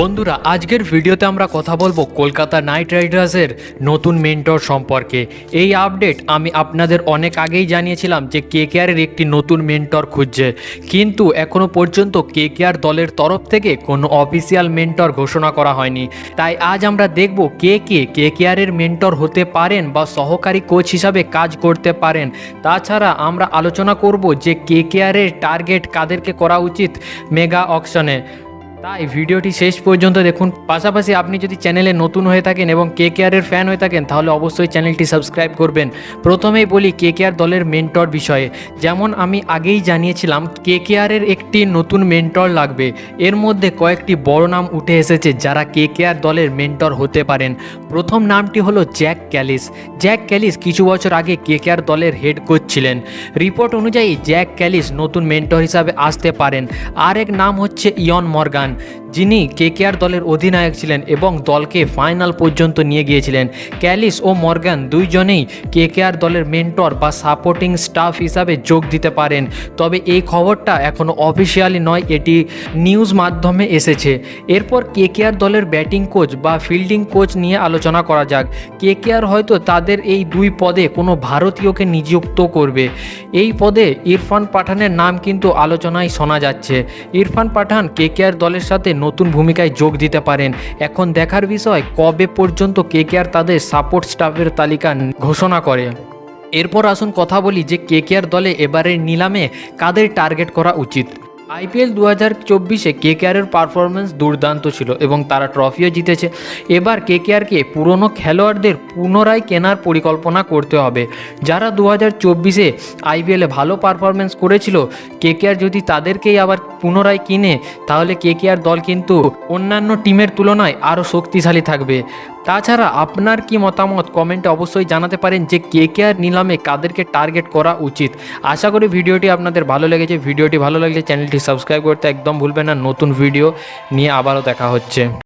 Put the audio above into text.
বন্ধুরা, আজকের ভিডিওতে আমরা কথা বলব কলকাতা নাইট রাইডার্সের নতুন মেন্টর সম্পর্কে। এই আপডেট আমি আপনাদের অনেক আগেই জানিয়েছিলাম যে কে কেয়ারের একটি নতুন মেন্টর খুঁজছে। কিন্তু এখনও পর্যন্ত কে কেয়ার দলের তরফ থেকে কোনো অফিসিয়াল মেন্টর ঘোষণা করা হয়নি। তাই আজ আমরা দেখব কে কে কে কেয়ারের মেন্টর হতে পারেন বা সহকারী কোচ হিসাবে কাজ করতে পারেন। তাছাড়া আমরা আলোচনা করব যে কে কেয়ারের টার্গেট কাদেরকে করা উচিত মেগা অকশনে। তাই ভিডিওটি শেষ পর্যন্ত দেখুন। পাশাপাশি আপনি যদি চ্যানেলে নতুন হয়ে থাকেন এবং কে কেয়ারের ফ্যান হয়ে থাকেন, তাহলে অবশ্যই চ্যানেলটি সাবস্ক্রাইব করবেন। প্রথমেই বলি কে কেয়ার দলের মেন্টর বিষয়ে। যেমন আমি আগেই জানিয়েছিলাম কে কেয়ারের একটি নতুন মেন্টর লাগবে। এর মধ্যে কয়েকটি বড় নাম উঠে এসেছে যারা কে কেয়ার দলের মেন্টর হতে পারেন। প্রথম নামটি হলো জ্যাক ক্যালিস জ্যাক ক্যালিস কিছু বছর আগে কে কেয়ার দলের হেড কোচ ছিলেন। রিপোর্ট অনুযায়ী জ্যাক ক্যালিস নতুন মেন্টর হিসাবে আসতে পারেন। আরেক নাম হচ্ছে ইয়ন মর্গান যিনি কেকেআর দলের অধিনায়ক ছিলেন এবং দলকে ফাইনাল পর্যন্ত নিয়ে গিয়েছিলেন। ক্যালিস ও মর্গান দুইজনেই কেকেআর দলের মেন্টর বা সাপোর্টিং স্টাফ হিসাবে যোগ দিতে পারেন। তবে এই খবরটা এখনও অফিসিয়ালি নয়, এটি নিউজ মাধ্যমে এসেছে। এরপর কেকেআর দলের ব্যাটিং কোচ বা ফিল্ডিং কোচ নিয়ে আলোচনা করা যাক। কেকেআর হয়তো তাদের এই দুই পদে কোনো ভারতীয়কে নিযুক্ত করবে। এই পদে ইরফান পাঠানের নাম কিন্তু আলোচনায় শোনা যাচ্ছে। ইরফান পাঠান কেকেআর দলের সাথে নতুন ভূমিকায় যোগ দিতে পারেন। এখন দেখার বিষয়, কবে পর্যন্ত কে তাদের সাপোর্ট স্টাফের তালিকা ঘোষণা করে? এরপর আসুন কথা বলি যে কে দলে এবারের নিলামে কাদের টার্গেট করা উচিত। আইপিএল দু হাজার চব্বিশে কে কেকেআরের পারফরমেন্স দুর্দান্ত ছিল এবং তারা ট্রফিও জিতেছে। এবার কে কেকেআরকে পুরনো খেলোয়াড়দের পুনরায় কেনার পরিকল্পনা করতে হবে। যারা দু হাজার চব্বিশে আইপিএলে ভালো পারফরমেন্স করেছিল, কেকেআর যদি তাদেরকেই আবার পুনরায় কিনে, তাহলে কে কেকেআর দল কিন্তু অন্যান্য টিমের তুলনায় আরও শক্তিশালী থাকবে। তাছাড়া আপনার কি মতামত? কমেন্টে অবশ্যই জানাতে পারেন যে কে কে আর নিলামে কাদেরকে টার্গেট করা উচিত। আশা করি ভিডিওটি আপনাদের ভালো লেগেছে। ভিডিওটি ভালো লাগলে চ্যানেলটি সাবস্ক্রাইব করতে একদম ভুলবেন না। নতুন ভিডিও নিয়ে আবারও দেখা হচ্ছে।